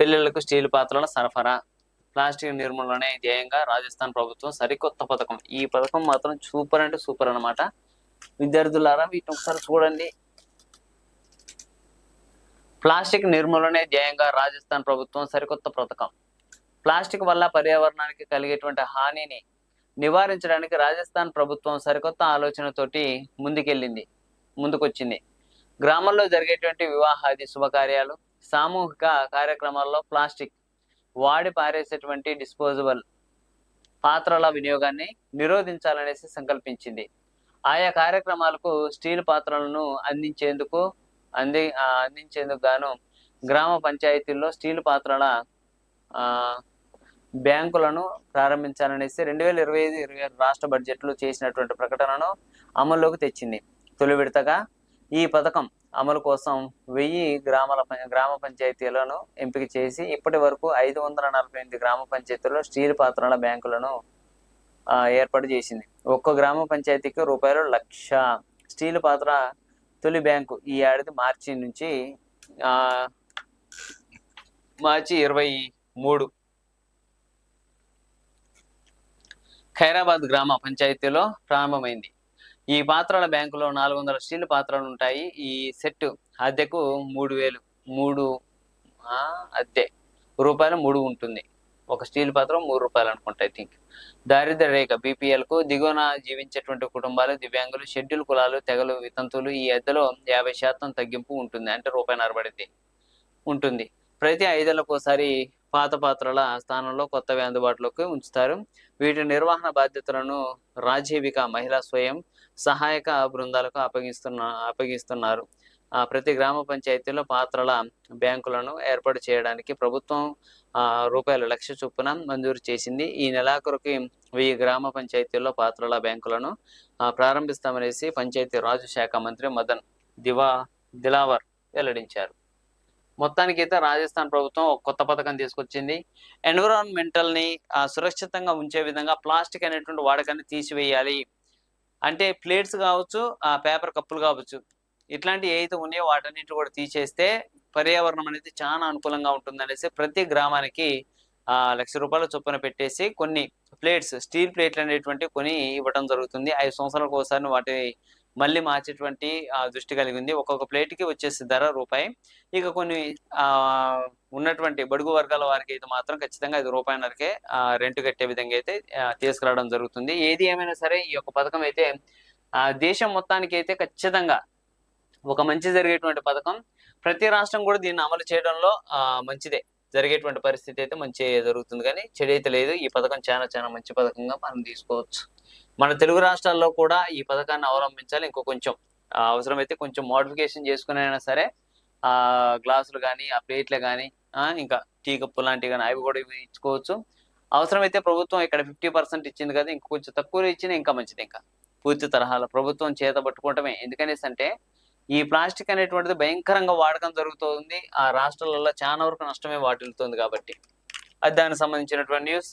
పిల్లలకు స్టీల్ పాత్రల సరఫరా. ప్లాస్టిక్ నిర్మూలనే ధ్యేయంగా రాజస్థాన్ ప్రభుత్వం సరికొత్త పథకం. ఈ పథకం మాత్రం సూపర్ అంటే సూపర్ అన్నమాట. విద్యార్థులారా వీటిని ఒకసారి చూడండి. ప్లాస్టిక్ నిర్మూలనే ధ్యేయంగా రాజస్థాన్ ప్రభుత్వం సరికొత్త పథకం. ప్లాస్టిక్ వల్ల పర్యావరణానికి కలిగేటువంటి హానిని నివారించడానికి రాజస్థాన్ ప్రభుత్వం సరికొత్త ఆలోచనతోటి ముందుకెళ్ళింది ముందుకొచ్చింది. గ్రామాల్లో జరిగేటువంటి వివాహాది శుభకార్యాలు సామూహిక కార్యక్రమాల్లో ప్లాస్టిక్ వాడి పారేసేటువంటి డిస్పోజబుల్ పాత్రల వినియోగాన్ని నిరోధించాలనేసి సంకల్పించింది. ఆయా కార్యక్రమాలకు స్టీల్ పాత్రలను అందించేందుకు అంది అందించేందుకు గాను గ్రామ పంచాయతీల్లో స్టీల్ పాత్రల బ్యాంకులను ప్రారంభించాలనేసి రెండు వేల ఇరవై ఐదు ఇరవై ఆరు రాష్ట్ర బడ్జెట్లు చేసినటువంటి ప్రకటనను అమల్లోకి తెచ్చింది. తొలి విడతగా ఈ పథకం అమలు కోసం వెయ్యి గ్రామాల గ్రామ పంచాయతీలను ఎంపిక చేసి ఇప్పటి వరకు ఐదు వందల నలభై ఎనిమిది గ్రామ పంచాయతీల్లో స్టీల్ పాత్రల బ్యాంకులను ఏర్పాటు చేసింది. ఒక్క గ్రామ పంచాయతీకి రూపాయలు లక్ష. స్టీల్ పాత్ర తొలి బ్యాంకు ఈ ఏడాది మార్చి నుంచి మార్చి ఇరవై మూడు. ఖైరాబాద్ గ్రామ పంచాయతీలో ప్రారంభమైంది. ఈ పాత్రల బ్యాంకులో నాలుగు వందల స్టీల్ పాత్రలు ఉంటాయి. ఈ సెట్ అద్దెకు మూడు వేలు మూడు అద్దె రూపాయలు మూడు ఉంటుంది. ఒక స్టీల్ పాత్ర మూడు రూపాయలు అనుకుంటా ఐ థింక్ దారిద్ర రేఖ బీపీఎల్కు దిగువన జీవించేటువంటి కుటుంబాలు దివ్యాంగులు షెడ్యూల్ కులాలు తెగలు వితంతువులు ఈ అద్దెలో యాభై శాతం తగ్గింపు ఉంటుంది. అంటే రూపాయి పడింది ఉంటుంది. ప్రతి ఐదేళ్ళకు ఒకసారి పాత పాత్రల స్థానంలో కొత్తవి అందుబాటులోకి ఉంచుతారు. వీటి నిర్వహణ బాధ్యతలను రాజీవిక మహిళా స్వయం సహాయక బృందాలకు అప్పగిస్తున్న అప్పగిస్తున్నారు. ప్రతి గ్రామ పంచాయతీలో పాత్రల బ్యాంకులను ఏర్పాటు చేయడానికి ప్రభుత్వం రూపాయల లక్ష చొప్పున మంజూరు చేసింది. ఈ నెలాఖరుకి వెయ్యి గ్రామ పంచాయతీల్లో పాత్రల బ్యాంకులను ప్రారంభిస్తామనేసి పంచాయతీ రాజు శాఖ మంత్రి మదన్ దివా దిలావర్ వెల్లడించారు. మొత్తానికి అయితే రాజస్థాన్ ప్రభుత్వం ఒక కొత్త పథకం తీసుకొచ్చింది. ఎన్విరాన్మెంటల్ని సురక్షితంగా ఉంచే విధంగా ప్లాస్టిక్ అనేటువంటి వాడకాన్ని తీసివేయాలి. అంటే ప్లేట్స్ కావచ్చు ఆ పేపర్ కప్పులు కావచ్చు ఇట్లాంటి ఏవైతే ఉన్నాయో వాటన్నిటి కూడా తీసేస్తే పర్యావరణం అనేది చాలా అనుకూలంగా ఉంటుంది అనేసి ప్రతి గ్రామానికి ఆ లక్ష రూపాయల చొప్పున పెట్టేసి కొన్ని ప్లేట్స్ స్టీల్ ప్లేట్లు అనేటువంటి కొని ఇవ్వడం జరుగుతుంది. ఐదు సంవత్సరాలకు ఒకసారి వాటి మళ్ళీ మార్చేటువంటి దృష్టి కలిగి ఉంది ఒక్కొక్క ప్లేట్కి వచ్చేసి ధర రూపాయి. ఇక కొన్ని ఆ ఉన్నటువంటి బడుగు వర్గాల వారికి అయితే మాత్రం ఖచ్చితంగా ఐదు రూపాయలకే ఆ, రెంట్ కట్టే విధంగా అయితే తీసుకురావడం జరుగుతుంది. ఏది ఏమైనా సరే ఈ యొక్క పథకం అయితే ఆ దేశం మొత్తానికి అయితే ఖచ్చితంగా ఒక మంచి జరిగేటువంటి పథకం. ప్రతి రాష్ట్రం కూడా దీన్ని అమలు చేయడంలో ఆ, మంచిదే. జరిగేటువంటి పరిస్థితి అయితే మంచి జరుగుతుంది. కానీ చెడు అయితే లేదు. ఈ పథకం చాలా చాలా మంచి పథకంగా మనం తీసుకోవచ్చు. మన తెలుగు రాష్ట్రాల్లో కూడా ఈ పథకాన్ని అవలంబించాలి. ఇంకో కొంచెం అవసరమైతే కొంచెం మోడిఫికేషన్ చేసుకుని సరే ఆ గ్లాసులు కానీ ఆ ప్లేట్లు కానీ ఇంకా టీ కప్పు లాంటివి కానీ అవి కూడా ఇవి ఇచ్చుకోవచ్చు. అవసరమైతే ప్రభుత్వం ఇక్కడ ఫిఫ్టీ పర్సెంట్ ఇచ్చింది కదా ఇంకా కొంచెం తక్కువ ఇచ్చినా ఇంకా మంచిది ఇంకా. పూర్తి తరహాలో ప్రభుత్వం చేత పట్టుకోవటమే. ఎందుకనేసి అంటే ఈ ప్లాస్టిక్ అనేటువంటిది భయంకరంగా వాడకం జరుగుతుంది. ఆ రాష్ట్రాలలో చాలా వరకు నష్టమే వాటిల్లుతుంది కాబట్టి. అది దానికి సంబంధించినటువంటి న్యూస్.